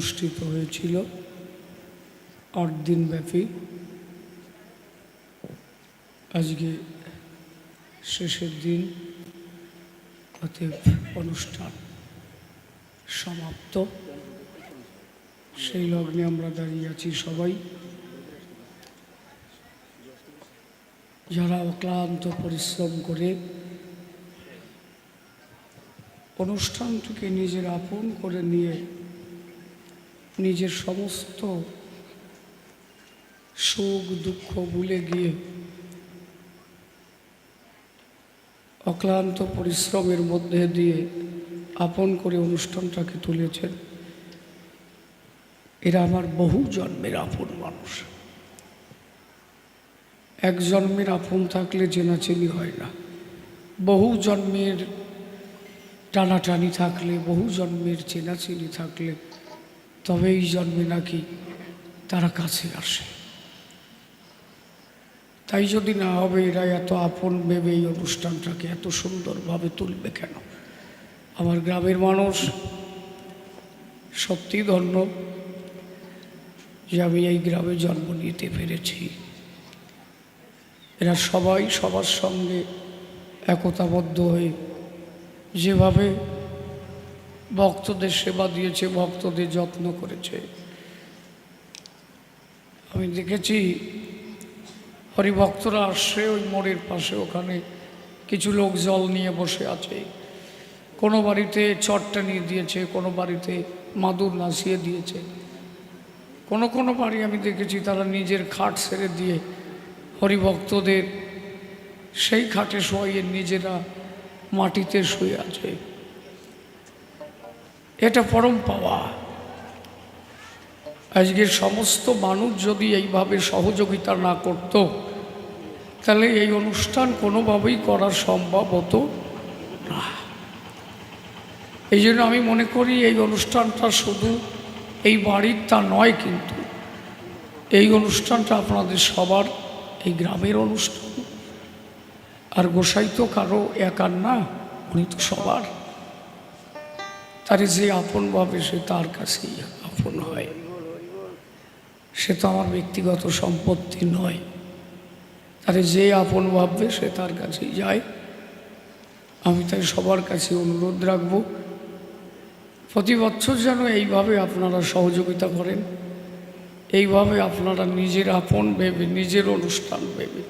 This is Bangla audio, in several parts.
অনুষ্ঠিত হয়েছিল আট দিন ব্যাপী আজকে শেষের দিন অতএব অনুষ্ঠান সমাপ্ত। সেই লগ্নে আমরা দাঁড়িয়ে আছি সবাই। যারা অক্লান্ত পরিশ্রম করে অনুষ্ঠানটিকে নিজের আপন করে নিয়ে নিজের সমস্ত শোক দুঃখ ভুলে গিয়ে অক্লান্ত পরিশ্রমের মধ্যে দিয়ে আপন করে অনুষ্ঠানটাকে তুলেছেন। এরা আমার বহু জন্মের আপন মানুষ। এক জন্মের আপন থাকলে চেনাচেনি হয় না। বহু জন্মের টানাটানি থাকলে, বহু জন্মের চেনাচেনি থাকলে তবে এই জন্মে নাকি তারা কাছে আসে। তাই যদি না হবে, এরা এত আপন ভেবে এই অনুষ্ঠানটাকে এত সুন্দরভাবে তুলবে কেন? আমার গ্রামের মানুষ সত্যি ধন্য যে আমি এই গ্রামে জন্ম নিতে পেরেছি। এরা সবাই সবার সঙ্গে একতাবদ্ধ হয়ে যেভাবে ভক্তদের সেবা দিয়েছে, ভক্তদের যত্ন করেছে। আমি দেখেছি, হরিভক্তরা আসছে ওই মোড়ের পাশে, ওখানে কিছু লোক জল নিয়ে বসে আছে। কোনো বাড়িতে চটটা নিয়ে দিয়েছে, কোনো বাড়িতে মাদুর নাচিয়ে দিয়েছে। কোনো কোনো বাড়ি আমি দেখেছি, তারা নিজের খাট ছেড়ে দিয়ে হরিভক্তদের সেই খাটে শোয়াইয়ে নিজেরা মাটিতে শুয়ে আছে। এটা পরম পাওয়া। আজকের সমস্ত মানুষ যদি এইভাবে সহযোগিতা না করত, তাহলে এই অনুষ্ঠান কোনোভাবেই করা সম্ভব হতো না। এই জন্য আমি মনে করি এই অনুষ্ঠানটা শুধু এই বাড়ির তা নয় কিন্তু এই অনুষ্ঠানটা আপনাদের সবার, এই গ্রামের অনুষ্ঠান। আর গোসাই তো কারও একার না, উনি তো সবার। তারে যে আপন ভাবে সে তার কাছেই আপন হয়। সে তো আমার ব্যক্তিগত সম্পত্তি নয়। তারে যে আপন ভাববে সে তার কাছেই যায়। আমি তাই সবার কাছে অনুরোধ রাখব, প্রতি বছর যেন এইভাবে আপনারা সহযোগিতা করেন, এইভাবে আপনারা নিজের আপন ভেবে, নিজের অনুষ্ঠান ভেবে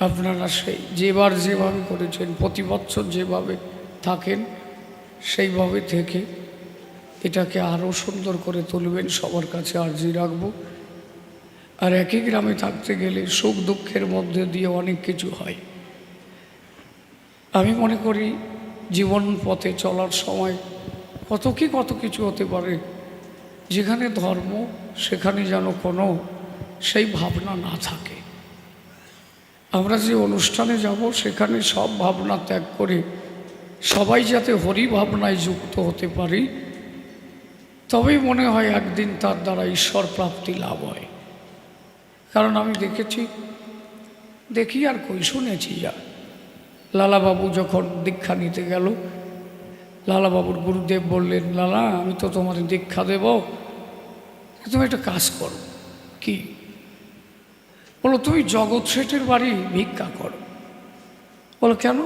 আপনারা সেই যেবার যেভাবে করেছেন, প্রতি বছর যেভাবে থাকেন সেইভাবে থেকে এটাকে আরও সুন্দর করে তুলবেন, সবার কাছে আর্জি রাখব। আর একই গ্রামে থাকতে গেলে সুখ দুঃখের মধ্যে দিয়ে অনেক কিছু হয়। আমি মনে করি জীবন পথে চলার সময় কত কি কত কিছু হতে পারে, যেখানে ধর্ম, সেখানে যেন কোনো সেই ভাবনা না থাকে। আমরা যে অনুষ্ঠানে যাব, সেখানে সব ভাবনা ত্যাগ করে সবাই যাতে হরি ভাবনায় যুক্ত হতে পারি, তবেই মনে হয় একদিন তার দ্বারা ঈশ্বর প্রাপ্তি লাভ হয়। কারণ আমি দেখেছি, দেখি আর কই শুনেছি যা। লালাবাবু যখন দীক্ষা নিতে গেল, লালাবাবুর গুরুদেব বললেন, লালা, আমি তো তোমার দীক্ষা দেব, তুমি একটা কাজ করো। কি? বলো তুমি জগৎ শেঠের বাড়ি ভিক্ষা করো। বলো, কেন?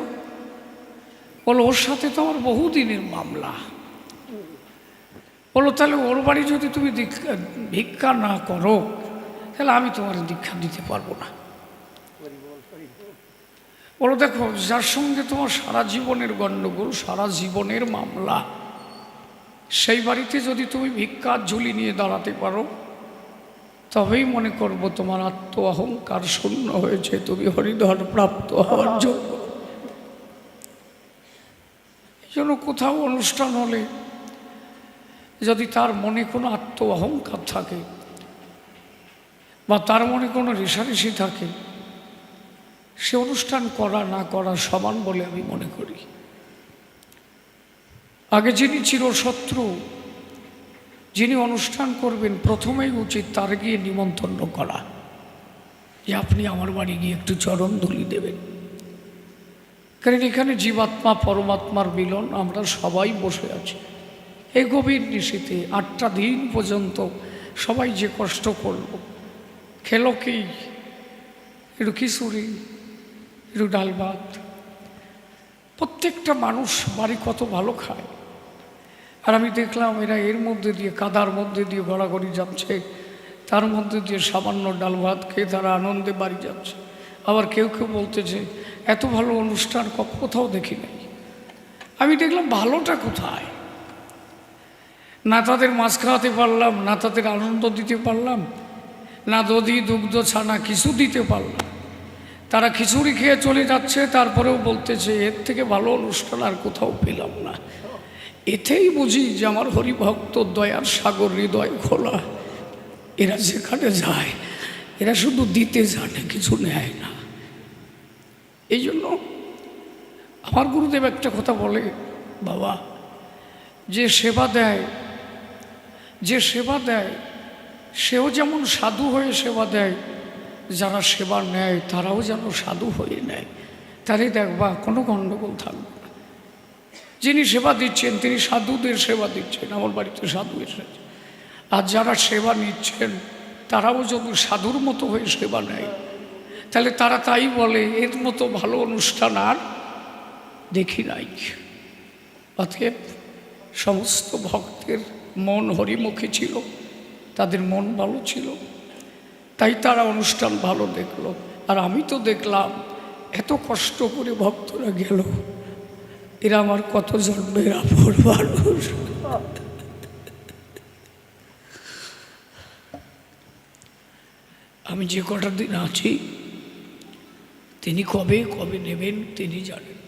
বলো, ওর সাথে তো আমার বহুদিনের মামলা। বলো, তাহলে ওর বাড়ি যদি তুমি ভিক্ষা না করো, তাহলে আমি তোমার দীক্ষা দিতে পারব না। বলো, দেখো, যার সঙ্গে তোমার সারা জীবনের গণ্ডগোল, সারা জীবনের মামলা, সেই বাড়িতে যদি তুমি ভিক্ষার ঝুলি নিয়ে দাঁড়াতে পারো, তবেই মনে করব তোমার আত্ম অহংকার শূন্য হয়েছে, তুমি হরিধর প্রাপ্ত হওয়ার জন্য জন্য কোথাও অনুষ্ঠান হলে যদি তার মনে কোনো আত্ম অহংকার থাকে বা তার মনে কোনো রেশারেশি থাকে, সে অনুষ্ঠান করা না করা সমান বলে আমি মনে করি। আগে যিনি চিরশত্রু, যিনি অনুষ্ঠান করবেন, প্রথমেই উচিত তার গিয়ে নিমন্ত্রণ করা যে, আপনি আমার বাড়ি গিয়ে একটু চরণ ধুলি দেবেন। কারণ এখানে জীবাত্মা, পরমাত্মার মিলন, আমরা সবাই বসে আছি। এই গভীর নিশীতে আটটা দিন পর্যন্ত সবাই যে কষ্ট করল, খেলো কি? একটু খিচুড়ি, একটু ডাল ভাত। প্রত্যেকটা মানুষ বাড়ি কত ভালো খায়। আর আমি দেখলাম এরা এর মধ্যে দিয়ে কাদার মধ্যে দিয়ে গড়াগড়ি যাচ্ছে, তার মধ্যে দিয়ে সামান্য ডাল ভাত খেয়ে তারা আনন্দে বাড়ি যাচ্ছে। আবার কেউ কেউ বলতেছে এত ভালো অনুষ্ঠান কোথাও দেখি নাই। আমি দেখলাম ভালোটা কোথায়? না তাদের মাছ খাওয়াতে পারলাম, না তাদের আনন্দ দিতে পারলাম, না দধি দুগ্ধ ছানা কিছু দিতে পারলাম। তারা খিচুড়ি খেয়ে চলে যাচ্ছে, তারপরেও বলতেছে, এর থেকে ভালো অনুষ্ঠান আর কোথাও পেলাম না। এতেই বুঝি যে আমার হরিভক্ত দয়ার সাগর হৃদয় খোলা। এরা যেখানে যায়, এরা শুধু দিতে জানে, কিছু নেয় না। এই জন্য আমার গুরুদেব একটা কথা বলে, বাবা, যে সেবা দেয়, যে সেবা দেয়, সেও যেমন সাধু হয়ে সেবা দেয়, যারা সেবা নেয় তারাও যেন সাধু হয়ে নেয়। তাহলে দেখবা কোনো গণ্ডগোল থাকবে না। যিনি সেবা দিচ্ছেন, তিনি সাধুদের সেবা দিচ্ছেন, আমার বাড়িতে সাধু এসেছে। আর যারা সেবা নিচ্ছেন, তারাও যদি সাধুর মতো হয়ে সেবা নেয় তাহলে তারা তাই বলে, এর মতো ভালো অনুষ্ঠান আর দেখি নাই। অতএব সমস্ত ভক্তের মন হরিমুখী ছিল, তাদের মন ভালো ছিল। তাই তারা অনুষ্ঠান ভালো দেখল। আর আমি তো দেখলাম, এত কষ্ট করে ভক্তরা গেল। এরা আমার কত জন্মের আপন মানুষ। আমি যে কটা দিন আছি তিনি কবে কবে নেবেন তিনি জানেন।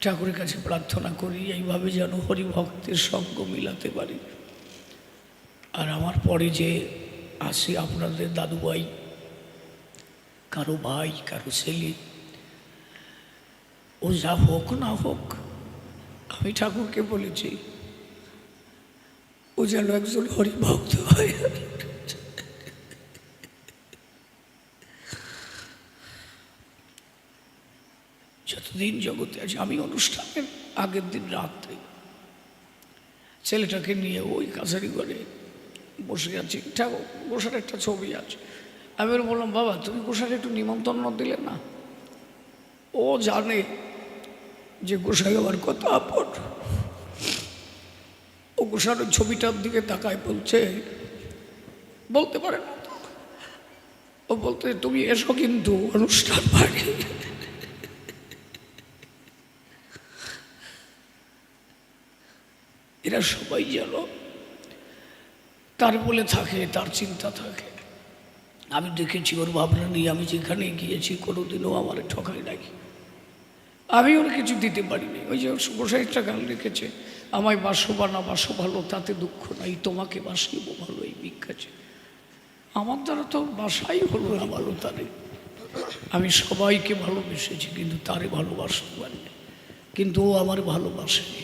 ঠাকুরের কাছে প্রার্থনা করি, এইভাবে যেন হরিভক্তের সঙ্গ মিলাতে পারি। আর আমার পরে যে আসি আপনাদের দাদুভাই, কারও ভাই, কারও ছেলে, ও যা হোক না হোক, আমি ঠাকুরকে বলেছি, ও যেন একজন হরিভক্ত হয় যতদিন জগতে আছে, আমি অনুষ্ঠানের আগের দিন রাত্রে ছেলেটাকে নিয়ে ওই কাছারি ঘরে বসে আছি। ঠাকুর গোসার একটা ছবি আছে। আমি বললাম, বাবা, তুমি গোসার একটু নিমন্ত্রণ দিলে না? ও জানে যে গোসাই আমার কত আপন। ও গোসার ওই ছবিটার দিকে তাকায় বলছে, বলতে পারে না ও বলতে, তুমি এসো কিন্তু অনুষ্ঠান বাড়ি। এরা সবাই যেন তার বলে থাকে, তার চিন্তা থাকে। আমি দেখেছি ওর ভাবনা নিয়ে আমি যেখানে গিয়েছি, কোনোদিনও আমার ঠকাই নাই। আমি ওর কিছু দিতে পারিনি। ওই যে একটা গান লিখেছে, আমায় বাসো বা না বাসো ভালো, তাতে দুঃখ নাই, তোমাকে বাসিব ভালো, এই ভিক্ষাছে আমার দ্বারা তো বাসাই হলো না, ভালো তারে। আমি সবাইকে ভালোবেসেছি, কিন্তু তারে ভালোবাসতে পারিনি। কিন্তু ও আমার ভালোবাসেনি।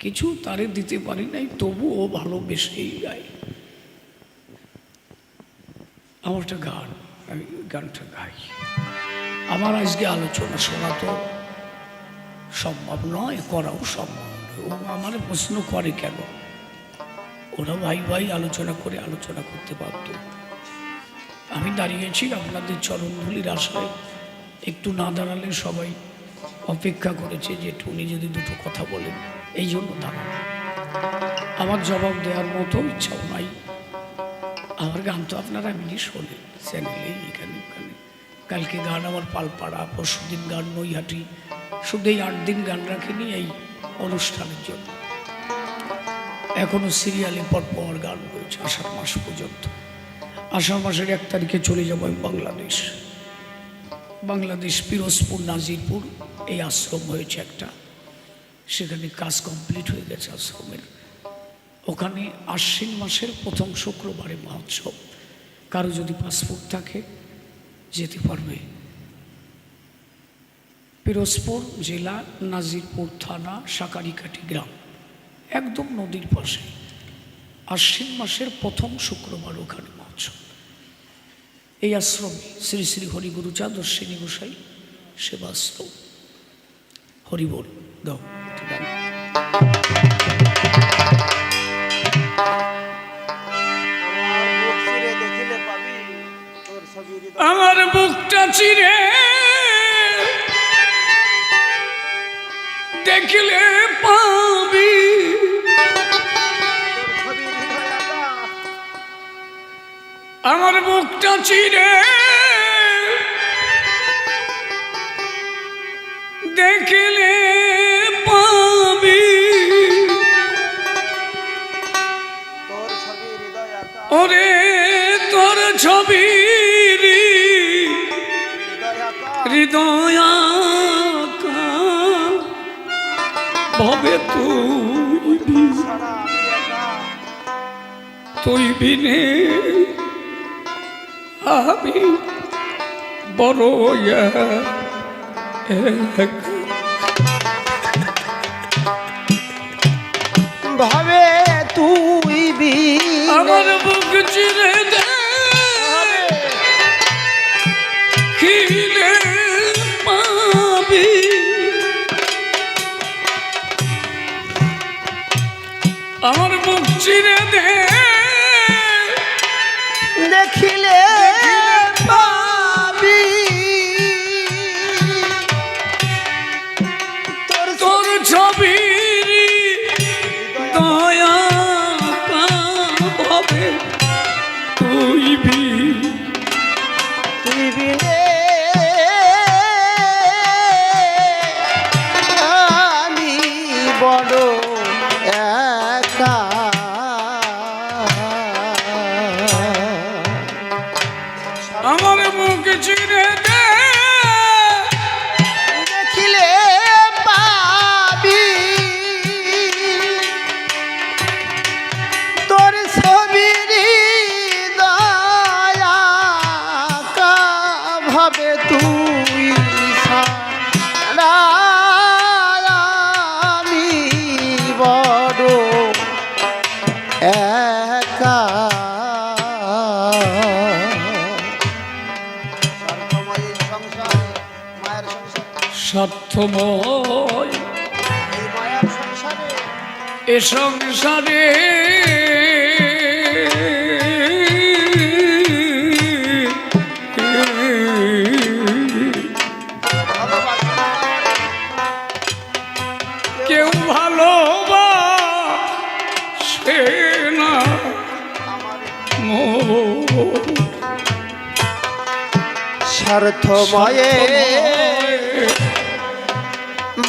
কিছু তারে দিতে পারি নাই তবু ও ভালোবেসেই যায় আমার একটা গান, আমি গানটা গাই। আমার আজকে আলোচনা শোনা তো সম্ভব নয়, করাও সম্ভব নয়। ও আমার প্রশ্ন করে কেন? ওরা ভাই ভাই আলোচনা করে আলোচনা করতে পারত। আমি দাঁড়িয়েছি আপনাদের চরণধুলির আশায়, একটু না দাঁড়ালে সবাই অপেক্ষা করেছে যে উনি যদি দুটো কথা বলেন। এই জন্য দাঁড়ানো আমার জবাব দেওয়ার মতো ইচ্ছাও নাই। আমার গান তো আপনারা এমনি শোনেন, চ্যানেলে, এখানে, ওখানে। কালকে গান আমার পালপাড়া, পরশু দিন গান নৈহাটি। শুধু এই আট দিন গান রাখিনি এই অনুষ্ঠানের জন্য। এখনও সিরিয়ালে পর পর গান রয়েছে আষাঢ় মাস পর্যন্ত। আষাঢ় মাসের এক তারিখে চলে যাব আমি বাংলাদেশ। বাংলাদেশ, পিরোজপুর, নাজিরপুর, এই আশ্রম হয়েছে একটা। সেখানে কাজ কমপ্লিট হয়ে গেছে আশ্রমের। ওখানে আশ্বিন মাসের প্রথম শুক্রবারে মহোৎসব। কারও যদি পাসপোর্ট থাকে, যেতে পারবে। পিরোজপুর জেলা নাজিরপুর থানা সাকারিকাটি গ্রাম, একদম নদীর পাশে। আশ্বিন মাসের প্রথম শুক্রবার ওখানে মহোৎসব। এই আশ্রমে শ্রী শ্রী হরিগুরু চাঁদর্শিনী গোসাই সেবাশ্রম। হরিবল গাও গান। আমার বুকটা চিরে দেখলে পাবি আমার বুকটা চিরে দেখলে ওরে তোর ছবি হৃদয় ভবে তুই তুই বিনে আমি বড় ভাবে তুই বি আমার চিরে দে। দেখিলে পাবি। তোর তোর ছবি দয়া হবে তুই বি তুই বিনে স্বার্থময়। এ সংসারে কেউ মোর। স্বার্থময়ে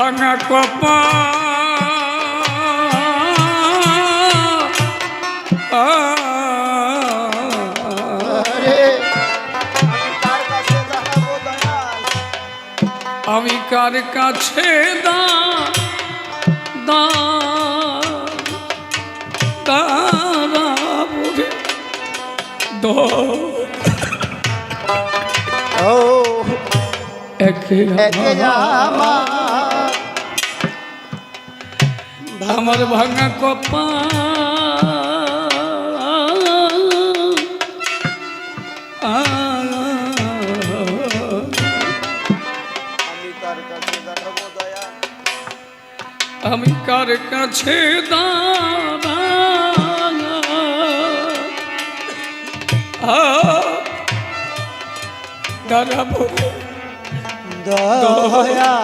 ভাঙা কপা আমি কার কাছে দা দা ও। একে আমার আমার ভাঙা কপা আমি কার কাছে দাদা দাঁড়াবো দয়া।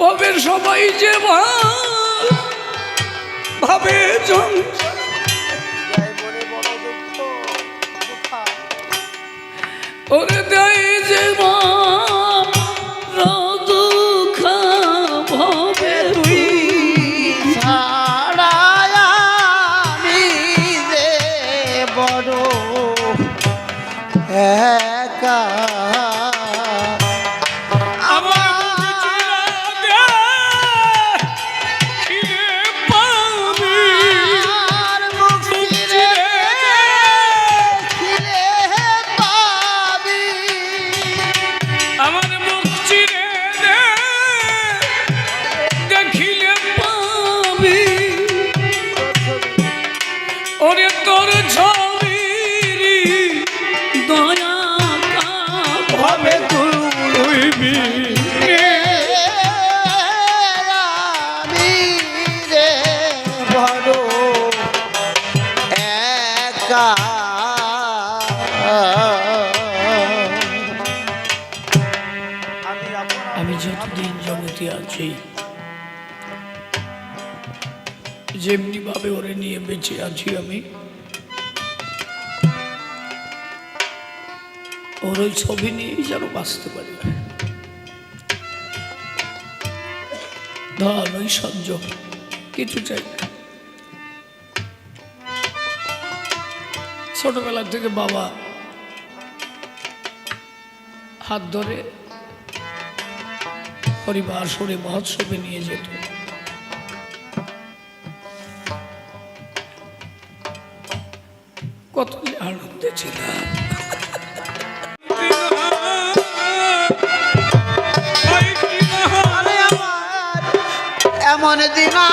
ভাবে সবাই যে ভাবে ওরে দেয় যে মা। বেঁচে আছি আমি। ওর ওই ছবি নিয়েই যেন বাঁচতে পারি। ধন সহ্য কিছু চাই না। ছোটবেলা থেকে বাবা হাত ধরে পরিবার সরে মহোৎসবে নিয়ে যেত। করেছিলাম। এমন দিনা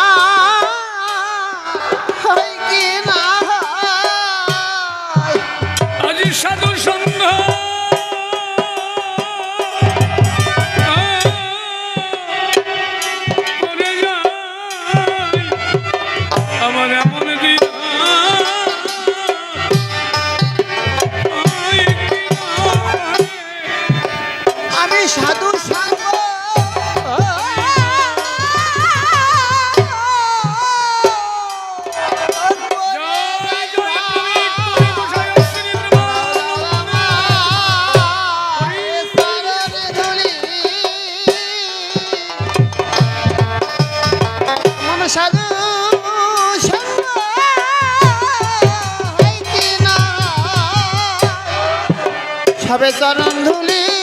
হবে চরণ ধুলি।